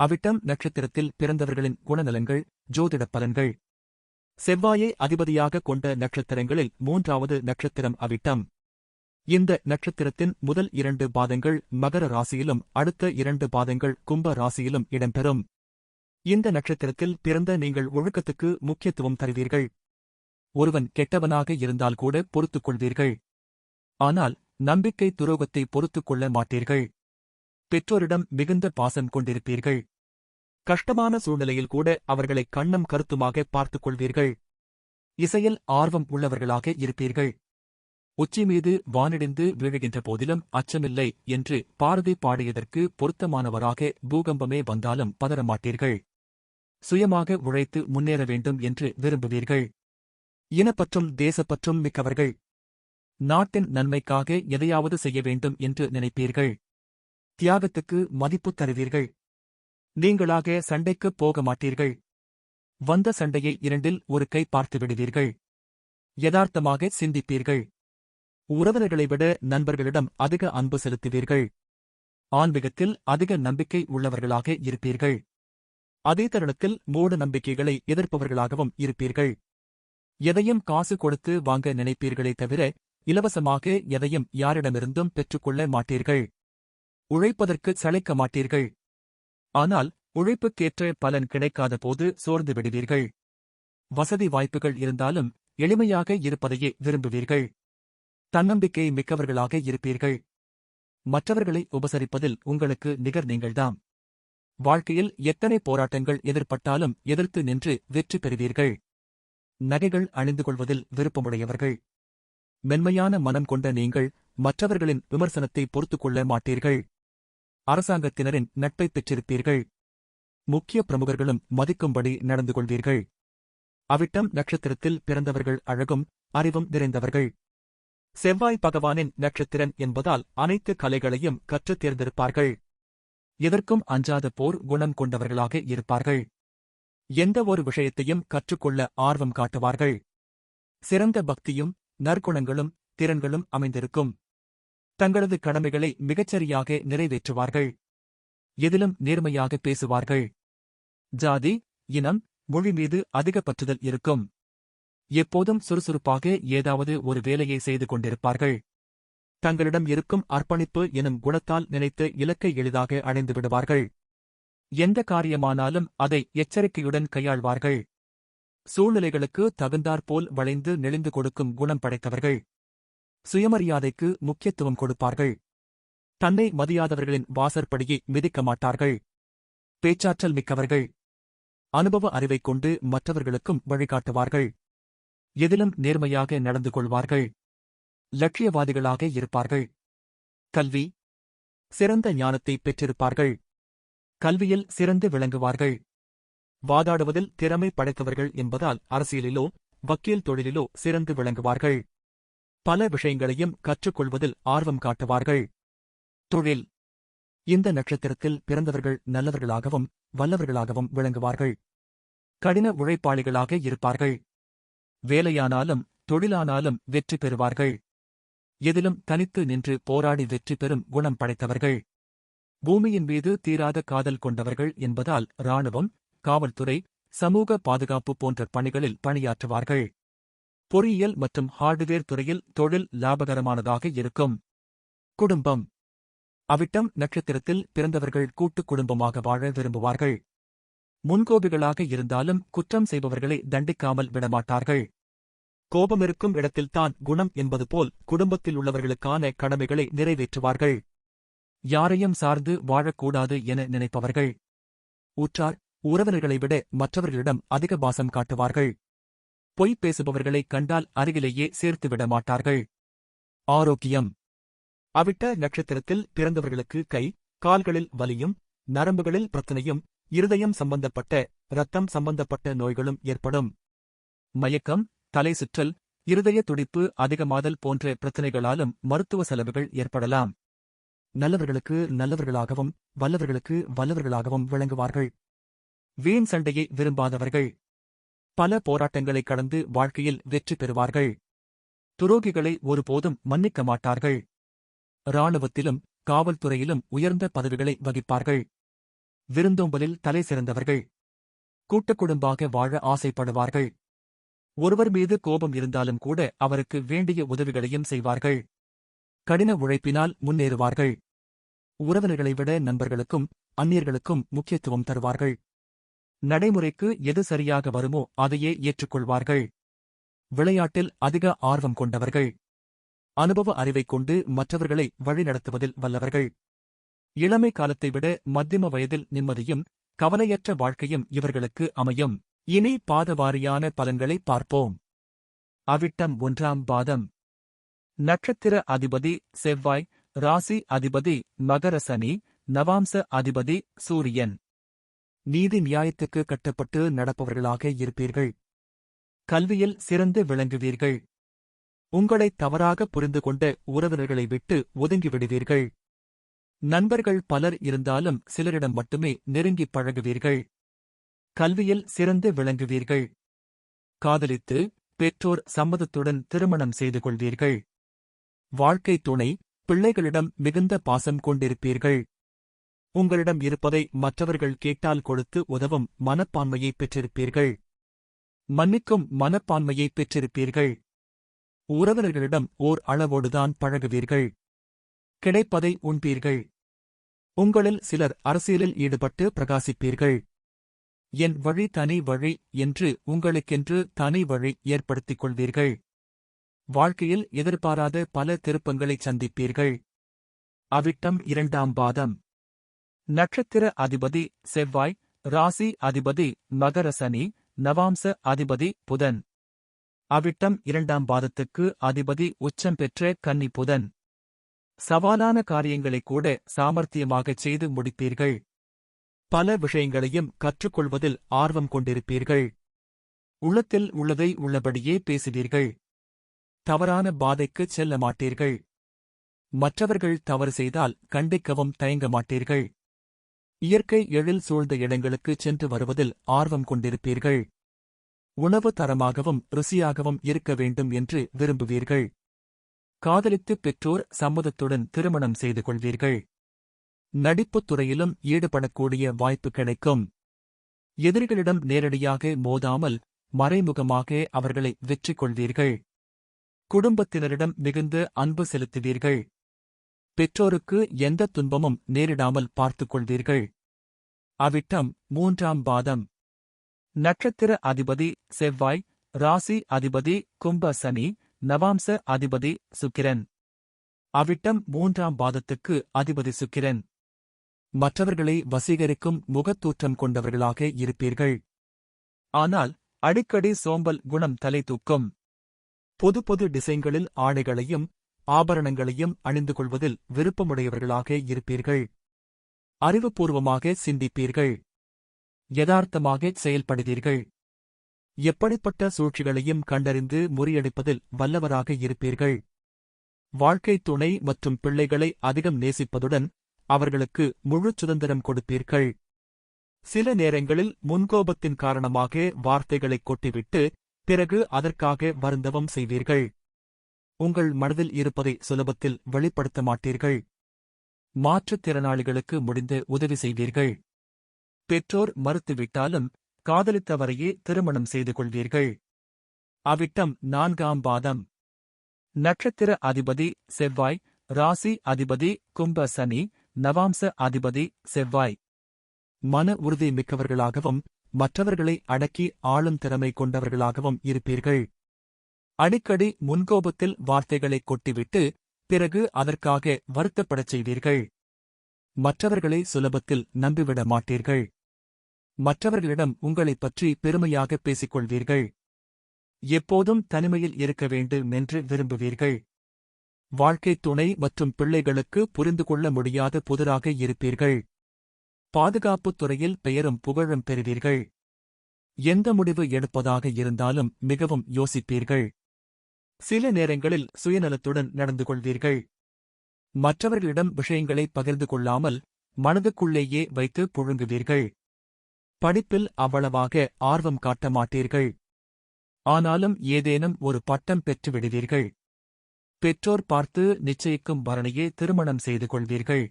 அவிட்டம் நட்சத்திரத்தில் பிறந்தவர்களின் குணநலன்கள் ஜோதிட பலன்கள். செவ்வாயை அதிபதியாக கொண்ட நட்சத்திரங்களில் மூன்றாவது நட்சத்திரம் அவிட்டம். இந்த நட்சத்திரத்தின் முதல் இரண்டு பாதங்கள் மகர ராசியிலும் அடுத்த இரண்டு பாதங்கள் கும்ப ராசியிலும் இடம்பெறும். இந்த நட்சத்திரத்தில் பிறந்த நீங்கள் ஒழுக்கத்துக்கு முக்கியத்துவம் தருவீர்கள். ஒருவன் கெட்டவனாக இருந்தால் கூட பொறுத்துக் கொள்வீர்கள். ஆனால் நம்பிக்கை துரோகத்தை பொறுத்துக் கொள்ள மாட்டீர்கள். பெற்றோரிடம் மிகுந்த பாசம் கொண்டிருப்பீர்கள். கஷ்டமான சூழ்நிலையில் கூட அவர்களை கண்ணம் கருத்துமாக பார்த்துக் கொள்வீர்கள். இசையில் ஆர்வம் உள்ளவர்களாக இருப்பீர்கள். உச்சி மீது வானிடிந்து விழுகின்ற போதிலும் அச்சமில்லை என்று பாரதி பாடியதற்கு பொருத்தமானவராக பூகம்பமே வந்தாலும் பதறமாட்டீர்கள். சுயமாக உழைத்து முன்னேற வேண்டும் என்று விரும்புவீர்கள். இனப்பற்றும் தேசப்பற்றும் மிக்கவர்கள். நாட்டின் நன்மைக்காக எதையாவது செய்ய வேண்டும் என்று நினைப்பீர்கள். தியாகத்துக்கு மதிப்பு தருவீர்கள். நீங்களாக சண்டைக்குப் போக மாட்டீர்கள் வந்த சண்டையை இரண்டில் ஒரு கை பார்த்து விடுவீர்கள். யதார்த்தமாக சிந்திப்பீர்கள். உறவினர்களை விட நண்பர்களிடம் அதிக அன்பு செலுத்துவீர்கள். ஆன்மீகத்தில் அதிக நம்பிக்கை உள்ளவர்களாக இருப்பீர்கள். அதே தருணத்தில் மூட நம்பிக்கைகளை எதிர்ப்பவர்களாகவும் இருப்பீர்கள். எதையும் காசு கொடுத்து வாங்க நினைப்பீர்களே தவிர இலவசமாக எதையும் யாரிடமிருந்தும் பெற்றுக்கொள்ள மாட்டீர்கள். உழைப்பதற்கு சளைக்க மாட்டீர்கள். ஆனால் உழைப்புக்கேற்ற பலன் கிடைக்காத போது சோர்ந்து விடுவீர்கள். வசதி வாய்ப்புகள் இருந்தாலும் எளிமையாக இருப்பதையே விரும்புவீர்கள். தன்னம்பிக்கை மிக்கவர்களாக இருப்பீர்கள். மற்றவர்களை உபசரிப்பதில் உங்களுக்கு நிகர் நீங்கள்தாம். வாழ்க்கையில் எத்தனை போராட்டங்கள் எதிர்ப்பட்டாலும் எதிர்த்து நின்று வெற்றி பெறுவீர்கள். நகைகள் அணிந்து கொள்வதில் விருப்பமுடையவர்கள். மென்மையான மனம் கொண்ட நீங்கள் மற்றவர்களின் விமர்சனத்தை பொறுத்துக்கொள்ள மாட்டீர்கள். அரசாங்கத்தினரின் நட்பை பெற்றிருப்பீர்கள். முக்கிய பிரமுகர்களும் மதிக்கும்படி நடந்து கொள்வீர்கள் அவிட்டம் நட்சத்திரத்தில் பிறந்தவர்கள் அழகும் அறிவும் நிறைந்தவர்கள். செவ்வாய் பகவானின் நட்சத்திரன் என்பதால் அனைத்து கலைகளையும் கற்றுத் தேர்ந்திருப்பார்கள் எதற்கும் அஞ்சாத போர் குணம் கொண்டவர்களாக இருப்பார்கள். எந்த ஒரு விஷயத்தையும் கற்றுக்கொள்ள ஆர்வம் காட்டுவார்கள். சிறந்த பக்தியும் நற்குணங்களும் திறன்களும் அமைந்திருக்கும். தங்களது கடமைகளை மிகச்சரியாக நிறைவேற்றுவார்கள். எதிலும் நேர்மையாக பேசுவார்கள். ஜாதி இனம் மொழி மீது அதிக பற்றுதல் இருக்கும். எப்போதும் சுறுசுறுப்பாக ஏதாவது ஒரு வேலையை செய்து கொண்டிருப்பார்கள். தங்களிடம் இருக்கும் அர்ப்பணிப்பு எனும் குணத்தால் நினைத்து இலக்கை எளிதாக அடைந்து விடுவார்கள். எந்த காரியமானாலும் அதை எச்சரிக்கையுடன் கையாள்வார்கள். சூழ்நிலைகளுக்கு தகுந்தாற்போல் வளைந்து நெளிந்து கொடுக்கும் குணம் படைத்தவர்கள். சுயமரியாதைக்கு முக்கியத்துவம் கொடுப்பார்கள். தன்னை மதியாதவர்களின் வாசற்படியை மிதிக்க மாட்டார்கள். பேச்சாற்றல் மிக்கவர்கள். அனுபவ அறிவைக் கொண்டு மற்றவர்களுக்கும் வழிகாட்டுவார்கள். எதிலும் நேர்மையாக நடந்து கொள்வார்கள். லட்சியவாதிகளாக இருப்பார்கள். கல்வி. சிறந்த ஞானத்தை பெற்றிருப்பார்கள். கல்வியில் சிறந்து விளங்குவார்கள். வாதாடுவதில் திறமை படைத்தவர்கள் என்பதால் அரசியலிலோ வக்கீல் தொழிலிலோ சிறந்து விளங்குவார்கள். பல விஷயங்களையும் கற்றுக்கொள்வதில் ஆர்வம் காட்டுவார்கள். தொழில். இந்த நட்சத்திரத்தில் பிறந்தவர்கள் நல்லவர்களாகவும் வல்லவர்களாகவும் விளங்குவார்கள். கடின உழைப்பாளிகளாக இருப்பார்கள். வேலையானாலும் தொழிலானாலும் வெற்றி பெறுவார்கள். எதிலும் தனித்து நின்று போராடி வெற்றி பெறும் குணம் படைத்தவர்கள். பூமியின் மீது தீராத காதல் கொண்டவர்கள் என்பதால் இராணுவம் காவல்துறை சமூக பாதுகாப்பு போன்ற பணிகளில் பணியாற்றுவார்கள். பொறியியல் மற்றும் ஹார்டுவேர் துறையில் தொழில் லாபகரமானதாக இருக்கும். குடும்பம். அவிட்டம் நட்சத்திரத்தில் பிறந்தவர்கள் கூட்டுக் குடும்பமாக வாழ விரும்புவார்கள். முன்கோபிகளாக இருந்தாலும் குற்றம் செய்பவர்களை தண்டிக்காமல் விடமாட்டார்கள். கோபமிருக்கும் இடத்தில்தான் குணம் என்பது போல் குடும்பத்தில் உள்ளவர்களுக்கான கடமைகளை நிறைவேற்றுவார்கள். யாரையும் சார்ந்து வாழக்கூடாது என நினைப்பவர்கள். உற்றார் உறவினர்களை விட மற்றவர்களிடம் அதிக பாசம் காட்டுவார்கள். பொய் பேசுபவர்களை கண்டால் அருகிலேயே சேர்த்துவிட மாட்டார்கள் ஆரோக்கியம். அவிட்ட நட்சத்திரத்தில் பிறந்தவர்களுக்கு கை கால்களில் வலியும் நரம்புகளில் பிரச்சனையும் இருதயம் சம்பந்தப்பட்ட இரத்தம் சம்பந்தப்பட்ட நோய்களும் ஏற்படும். மயக்கம் தலை சுற்றல் இருதய துடிப்பு அதிகமாதல் போன்ற பிரச்சனைகளாலும் மருத்துவ செலவுகள் ஏற்படலாம். நல்லவர்களுக்கு நல்லவர்களாகவும் வல்லவர்களுக்கு வல்லவர்களாகவும் விளங்குவார்கள். வீண் சண்டையை விரும்பாதவர்கள். பல போராட்டங்களை கடந்து வாழ்க்கையில் வெற்றி பெறுவார்கள். துரோகிகளை ஒருபோதும் மன்னிக்க மாட்டார்கள். இராணுவத்திலும் காவல்துறையிலும் உயர்ந்த பதவிகளை வகிப்பார்கள். விருந்தோம்பலில் தலை சிறந்தவர்கள். கூட்டுக் குடும்பாக வாழ ஆசைப்படுவார்கள். ஒருவர் மீது கோபம் இருந்தாலும் கூட அவருக்கு வேண்டிய உதவிகளையும் செய்வார்கள். கடின உழைப்பினால் முன்னேறுவார்கள். உறவினர்களை விட நண்பர்களுக்கும் அந்நியர்களுக்கும் முக்கியத்துவம் தருவார்கள். நடைமுறைக்கு எது சரியாக வருமோ அதையே ஏற்றுக்கொள்வார்கள். விளையாட்டில் அதிக ஆர்வம் கொண்டவர்கள். அனுபவ அறிவைக் கொண்டு மற்றவர்களை வழிநடத்துவதில் வல்லவர்கள். இளமை காலத்தை விட மத்தியம வயதில் நிம்மதியும் கவலையற்ற வாழ்க்கையும் இவர்களுக்கு அமையும். இனி பாதவாரியான பலன்களை பார்ப்போம். அவிட்டம் ஒன்றாம் பாதம். நட்சத்திர அதிபதி செவ்வாய் ராசி அதிபதி மகர சனி நவாம்ச அதிபதி சூரியன். நீதி நியாயத்துக்கு கட்டப்பட்டு நடப்பவர்களாக இருப்பீர்கள். கல்வியில் சிறந்து விளங்குவீர்கள். உங்களை தவறாக புரிந்து கொண்ட உறவினர்களை விட்டு ஒதுங்கிவிடுவீர்கள் நண்பர்கள் பலர் இருந்தாலும் சிலரிடம் மட்டுமே நெருங்கிப் பழகுவீர்கள். கல்வியில் சிறந்து விளங்குவீர்கள். காதலித்து பெற்றோர் சம்மதத்துடன் திருமணம் செய்து கொள்வீர்கள். வாழ்க்கை துணை பிள்ளைகளிடம் மிகுந்த பாசம் கொண்டிருப்பீர்கள். உங்களிடம் இருப்பதை மற்றவர்கள் கேட்டால் கொடுத்து உதவும் மனப்பான்மையை பெற்றிருப்பீர்கள். மன்னிக்கும் மனப்பான்மையை பெற்றிருப்பீர்கள். உறவினர்களிடம் ஓர் அளவோடுதான் பழகுவீர்கள். கிடைப்பதை உண்பீர்கள். உங்களில் சிலர் அரசியலில் ஈடுபட்டு பிரகாசிப்பீர்கள். என் வழி தனி வழி என்று உங்களுக்கென்று தனி வழி ஏற்படுத்திக் கொள்வீர்கள். வாழ்க்கையில் எதிர்பாராத பல திருப்பங்களைச் சந்திப்பீர்கள். அவிட்டம் இரண்டாம் பாதம். நட்சத்திர அதிபதி செவ்வாய் ராசி அதிபதி மகர சனி நவாம்ச அதிபதி புதன். அவிட்டம் இரண்டாம் பாதத்துக்கு அதிபதி உச்சம் பெற்ற கன்னி புதன். சவாலான காரியங்களைக் கூட சாமர்த்தியமாகச் செய்து முடிப்பீர்கள். பல விஷயங்களையும் கற்றுக்கொள்வதில் ஆர்வம் கொண்டிருப்பீர்கள். உள்ளத்தில் உள்ளதை உள்ளபடியே பேசுவீர்கள். தவறான பாதைக்குச் செல்ல மாட்டீர்கள். மற்றவர்கள் தவறு செய்தால் கண்டிக்கவும் தயங்க மாட்டீர்கள். இயற்கை எழில் சூழ்ந்த இடங்களுக்குச் சென்று வருவதில் ஆர்வம் கொண்டிருப்பீர்கள். உணவு தரமாகவும் ருசியாகவும் இருக்க வேண்டும் என்று விரும்புவீர்கள். காதலித்து பெற்றோர் சம்மதத்துடன் திருமணம் செய்து கொள்வீர்கள். நடிப்புத் துறையிலும் ஈடுபடக்கூடிய வாய்ப்பு கிடைக்கும். எதிரிகளிடம் நேரடியாக மோதாமல் மறைமுகமாக அவர்களை வெற்றி கொள்வீர்கள் குடும்பத்தினரிடம் மிகுந்த அன்பு செலுத்துவீர்கள். பெற்றோருக்கு எந்த துன்பமும் நேரிடாமல் பார்த்துக் கொள்வீர்கள் அவிட்டம் மூன்றாம் பாதம். நட்சத்திர அதிபதி செவ்வாய் ராசி அதிபதி கும்ப சனி நவாம்ச அதிபதி சுக்கிரன். அவிட்டம் மூன்றாம் பாதத்துக்கு அதிபதி சுக்கிரன். மற்றவர்களை வசீகரிக்கும் முகத்தூற்றம் கொண்டவர்களாக இருப்பீர்கள். ஆனால் அடிக்கடி சோம்பல் குணம் தலை தூக்கும். பொது பொது டிசைன்களில் ஆடைகளையும் ஆபரணங்களையும் அணிந்து கொள்வதில் விருப்பமுடையவர்களாக இருப்பீர்கள். அறிவுபூர்வமாக சிந்திப்பீர்கள். யதார்த்தமாக செயல்படுவீர்கள். எப்படிப்பட்ட சூழ்ச்சிகளையும் கண்டறிந்து முறியடிப்பதில் வல்லவராக இருப்பீர்கள். வாழ்க்கை துணை மற்றும் பிள்ளைகளை அதிகம் நேசிப்பதுடன் அவர்களுக்கு முழு சுதந்திரம் கொடுப்பீர்கள். சில நேரங்களில் முன்கோபத்தின் காரணமாக வார்த்தைகளைக் கொட்டிவிட்டு பிறகு அதற்காக வருந்தவம் செய்வீர்கள். உங்கள் மனதில் இருப்பதை சுலபத்தில் வெளிப்படுத்த மாட்டீர்கள். மாற்றுத்திறனாளிகளுக்கு முடிந்து உதவி செய்வீர்கள். பெற்றோர் மறுத்துவிட்டாலும் காதலித்தவரையே திருமணம் செய்து கொள்வீர்கள். அவிட்டம் நான்காம் பாதம். நட்சத்திர அதிபதி செவ்வாய் ராசி அதிபதி கும்ப சனி நவாம்ச அதிபதி செவ்வாய். மன உறுதி மிக்கவர்களாகவும் மற்றவர்களை அடக்கி ஆளும் திறமை கொண்டவர்களாகவும் இருப்பீர்கள். அடிக்கடி முன்கோபத்தில் வார்த்தைகளைக் கொட்டிவிட்டு பிறகு அதற்காக வருத்தப்படச் செய்வீர்கள். மற்றவர்களை சுலபத்தில் நம்பிவிட மாட்டீர்கள். மற்றவர்களிடம் உங்களைப் பற்றி பெருமையாக பேசிக்கொள்வீர்கள். எப்போதும் தனிமையில் இருக்க வேண்டும் என்று விரும்புவீர்கள். வாழ்க்கை துணை மற்றும் பிள்ளைகளுக்கு புரிந்து கொள்ள முடியாத புதிராக இருப்பீர்கள். பாதுகாப்புத் துறையில் பெயரும் புகழும் பெறுவீர்கள். எந்த முடிவு எடுப்பதாக இருந்தாலும் மிகவும் யோசிப்பீர்கள். சில நேரங்களில் சுயநலத்துடன் நடந்து கொள்வீர்கள். மற்றவர்களிடம் விஷயங்களை பகிர்ந்து கொள்ளாமல் மனதுக்குள்ளேயே வைத்து புழுங்குவீர்கள். படிப்பில் அவ்வளவாக ஆர்வம் காட்ட மாட்டீர்கள். ஆனாலும் ஏதேனும் ஒரு பட்டம் பெற்று விடுவீர்கள். பெற்றோர் பார்த்து நிச்சயிக்கும் வரணையே திருமணம் செய்து கொள்வீர்கள்.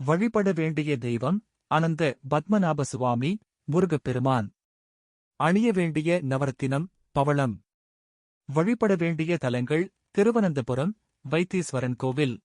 வழிபட வேண்டிய தெய்வம் அனந்த பத்மநாப சுவாமி முருகப்பெருமான். அணிய வேண்டிய நவரத்தினம் பவளம். வழிபட வேண்டிய தலங்கள் திருவனந்தபுரம் வைத்தீஸ்வரன் கோவில்.